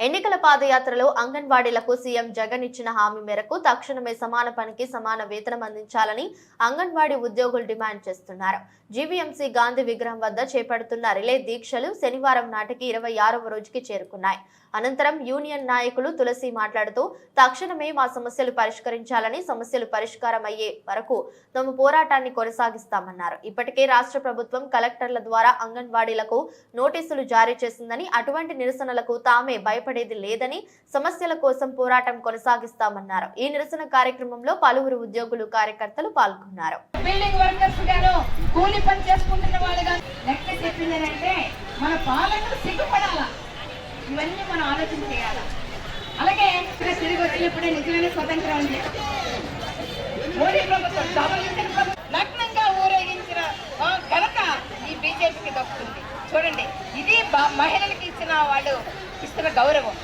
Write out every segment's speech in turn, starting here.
ఎన్నికల పాదయాత్రలో అంగన్వాడీలకు సీఎం జగన్ ఇచ్చిన హామీ మేరకు తక్షణమే సమాన పనికి సమాన వేతనం అందించాలని అంగన్వాడీ ఉద్యోగులు డిమాండ్ చేస్తున్నారు. జీవీఎంసీ గాంధీ విగ్రహం వద్ద చేపడుతున్న రిలే దీక్షలు శనివారం నాటికి ఇరవై ఆరవ రోజుకి చేరుకున్నాయి. అనంతరం యూనియన్ నాయకులు తులసి మాట్లాడుతూ తక్షణమే మా సమస్యలు పరిష్కరించాలని సమస్యలు పరిష్కారం అయ్యే వరకు తమ పోరాటాన్ని కొనసాగిస్తామన్నారు. ఇప్పటికే రాష్ట్ర ప్రభుత్వం కలెక్టర్ల ద్వారా అంగన్వాడీలకు నోటీసులు జారీ చేసిందని అటువంటి నిరసనలకు తామే భయపడేది లేదని సమస్యల కోసం పోరాటం కొనసాగిస్తామన్నారు. ఈ నిరసన కార్యక్రమంలో పలువురు ఉద్యోగులు కార్యకర్తలు పాల్గొన్నారు. బిల్డింగ్ వర్కర్స్ గాను కూలి పని చేసుకుంటున్న వాళ్ళు లెక్క మన పాలకులు సిగ్గుపడాలా? ఇవన్నీ మనం ఆలోచన చేయాలి? అలాగే ఇక్కడ తిరిగి వచ్చినప్పుడే నిజమైన స్వతంత్రం ఉంది. మోడీ ప్రభుత్వం డబుల్ నగ్నంగా ఊరేగించిన ఘనత ఈ బీజేపీకి దక్కుతుంది. చూడండి ఇది మహిళలకు ఇచ్చిన వాళ్ళు ఇస్తున్న గౌరవం.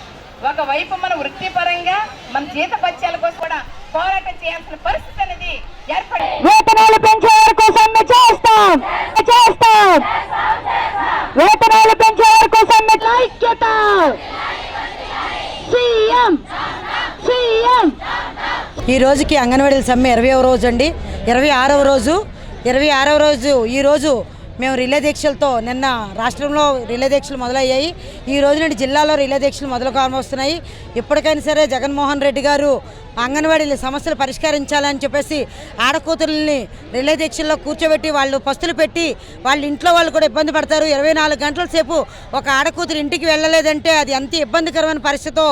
ఒకవైపు మన వృత్తిపరంగా మన జీతపత్యాల కోసం కూడా పోరాటం చేయాల్సిన పరిస్థితి అనేది ఏర్పడింది. వేతనాలు పెంచే వరకు సమ్మె చేస్తాం. చేస్తాం. వేతనాలు పెంచే వరకు సమ్మె ఐక్యత. సీఎం. సీఎం. ఈ రోజుకి అంగన్వాడీల సమ్మె ఇరవై రోజు అండి. ఇరవై ఆరవ రోజు. ఇరవై ఆరవ రోజు ఈ రోజు మేము రిలే దీక్షలతో నిన్న రాష్ట్రంలో రిలే దీక్షలు మొదలయ్యాయి. ఈ రోజు నుండి జిల్లాలో రిలే దీక్షలు మొదలు కావస్తున్నాయి ఇప్పటికైనా సరే జగన్మోహన్ రెడ్డి గారు అంగన్వాడీల సమస్యలు పరిష్కరించాలని చెప్పేసి ఆడకూతుల్ని రిలే దీక్షల్లో కూర్చోబెట్టి వాళ్ళు పస్తులు పెట్టి వాళ్ళ ఇంట్లో వాళ్ళు కూడా ఇబ్బంది పడతారు. ఇరవై నాలుగు గంటల సేపు ఒక ఆడకూతురు ఇంటికి వెళ్ళలేదంటే అది ఎంత ఇబ్బందికరమైన పరిస్థితితో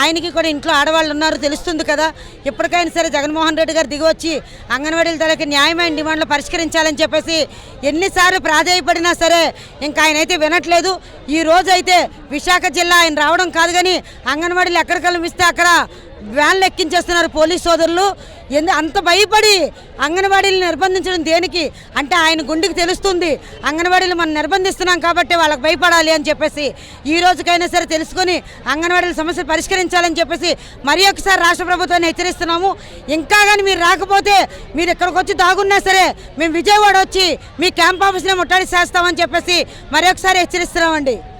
ఆయనకి కూడా ఇంట్లో ఆడవాళ్ళు ఉన్నారు తెలుస్తుంది కదా. ఇప్పటికైనా సరే జగన్మోహన్ రెడ్డి గారు దిగివచ్చి అంగన్వాడీల తలకి న్యాయమైన డిమాండ్లు పరిష్కరించాలని చెప్పేసి ఎన్నిసార్లు ప్రాధాయపడినా సరే ఇంకా ఆయన అయితే వినట్లేదు. ఈ రోజైతే విశాఖ జిల్లా ఆయన రావడం కాదు కానీ అంగన్వాడీలు ఎక్కడ కల్పిస్తే అక్కడ వ్యాన్లు ఎక్కించేస్తున్నారు పోలీస్ సోదరులు. ఎందు అంత భయపడి అంగన్వాడీలు నిర్బంధించడం దేనికి? అంటే ఆయన గుండెకి తెలుస్తుంది. అంగన్వాడీలు మనం నిర్బంధిస్తున్నాం కాబట్టి వాళ్ళకి భయపడాలి అని చెప్పేసి ఈ రోజుకైనా సరే తెలుసుకొని అంగన్వాడీల సమస్యలు పరిష్కరించాలని చెప్పేసి మరి ఒకసారి రాష్ట్ర ప్రభుత్వాన్ని హెచ్చరిస్తున్నాము. ఇంకా కానీ మీరు రాకపోతే మీరు ఇక్కడికి వచ్చి దాగున్నా సరే మేము విజయవాడ వచ్చి మీ క్యాంప్ ఆఫీస్లో ముట్టడి చేస్తామని చెప్పేసి మరొకసారి హెచ్చరిస్తున్నామండి.